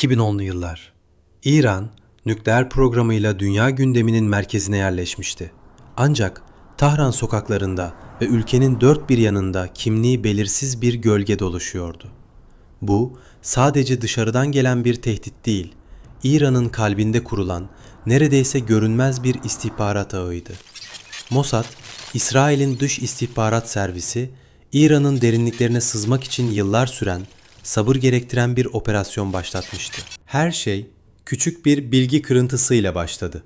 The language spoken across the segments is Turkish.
2010'lu yıllar. İran, nükleer programıyla dünya gündeminin merkezine yerleşmişti. Ancak Tahran sokaklarında ve ülkenin dört bir yanında kimliği belirsiz bir gölge dolaşıyordu. Bu sadece dışarıdan gelen bir tehdit değil, İran'ın kalbinde kurulan neredeyse görünmez bir istihbarat ağıydı. Mossad, İsrail'in dış istihbarat servisi, İran'ın derinliklerine sızmak için yıllar süren, sabır gerektiren bir operasyon başlatmıştı. Her şey küçük bir bilgi kırıntısıyla başladı.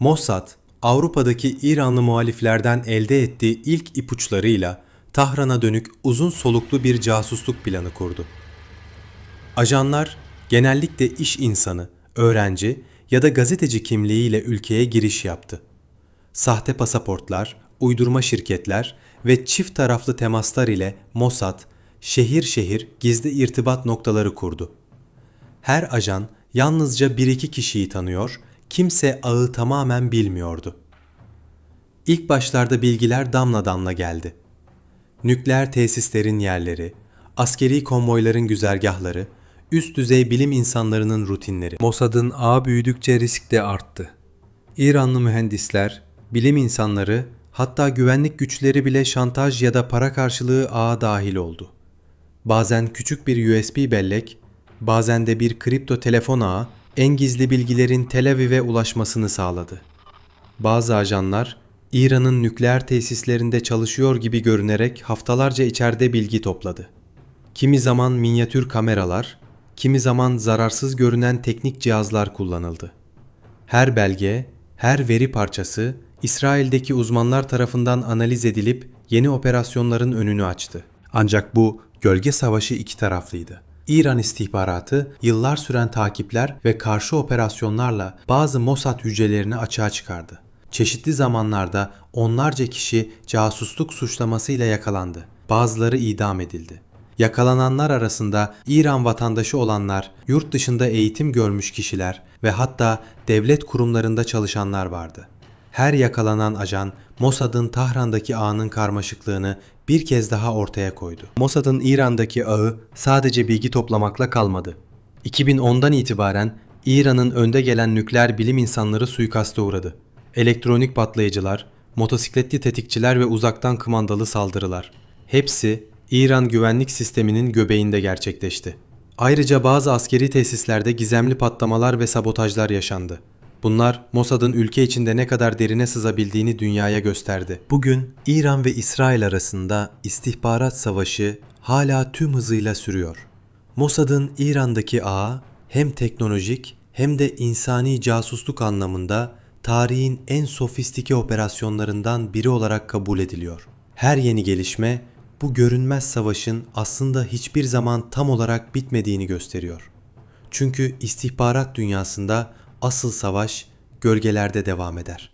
Mossad, Avrupa'daki İranlı muhaliflerden elde ettiği ilk ipuçlarıyla Tahran'a dönük uzun soluklu bir casusluk planı kurdu. Ajanlar genellikle iş insanı, öğrenci ya da gazeteci kimliğiyle ülkeye giriş yaptı. Sahte pasaportlar, uydurma şirketler ve çift taraflı temaslar ile Mossad şehir şehir gizli irtibat noktaları kurdu. Her ajan yalnızca bir iki kişiyi tanıyor, kimse ağı tamamen bilmiyordu. İlk başlarda bilgiler damla damla geldi. Nükleer tesislerin yerleri, askeri konvoyların güzergahları, üst düzey bilim insanlarının rutinleri. Mossad'ın ağı büyüdükçe risk de arttı. İranlı mühendisler, bilim insanları, hatta güvenlik güçleri bile şantaj ya da para karşılığı ağa dahil oldu. Bazen küçük bir USB bellek, bazen de bir kripto telefon ağı en gizli bilgilerin Tel Aviv'e ulaşmasını sağladı. Bazı ajanlar İran'ın nükleer tesislerinde çalışıyor gibi görünerek haftalarca içeride bilgi topladı. Kimi zaman minyatür kameralar, kimi zaman zararsız görünen teknik cihazlar kullanıldı. Her belge, her veri parçası İsrail'deki uzmanlar tarafından analiz edilip yeni operasyonların önünü açtı. Ancak bu gölge savaşı iki taraflıydı. İran istihbaratı yıllar süren takipler ve karşı operasyonlarla bazı Mossad hücrelerini açığa çıkardı. Çeşitli zamanlarda onlarca kişi casusluk suçlamasıyla yakalandı. Bazıları idam edildi. Yakalananlar arasında İran vatandaşı olanlar, yurt dışında eğitim görmüş kişiler ve hatta devlet kurumlarında çalışanlar vardı. Her yakalanan ajan Mossad'ın Tahran'daki ağının karmaşıklığını bir kez daha ortaya koydu. Mossad'ın İran'daki ağı sadece bilgi toplamakla kalmadı. 2010'dan itibaren İran'ın önde gelen nükleer bilim insanları suikasta uğradı. Elektronik patlayıcılar, motosikletli tetikçiler ve uzaktan kumandalı saldırılar. Hepsi İran güvenlik sisteminin göbeğinde gerçekleşti. Ayrıca bazı askeri tesislerde gizemli patlamalar ve sabotajlar yaşandı. Bunlar Mossad'ın ülke içinde ne kadar derine sızabildiğini dünyaya gösterdi. Bugün İran ve İsrail arasında istihbarat savaşı hala tüm hızıyla sürüyor. Mossad'ın İran'daki ağı hem teknolojik hem de insani casusluk anlamında tarihin en sofistike operasyonlarından biri olarak kabul ediliyor. Her yeni gelişme bu görünmez savaşın aslında hiçbir zaman tam olarak bitmediğini gösteriyor. Çünkü istihbarat dünyasında asıl savaş gölgelerde devam eder.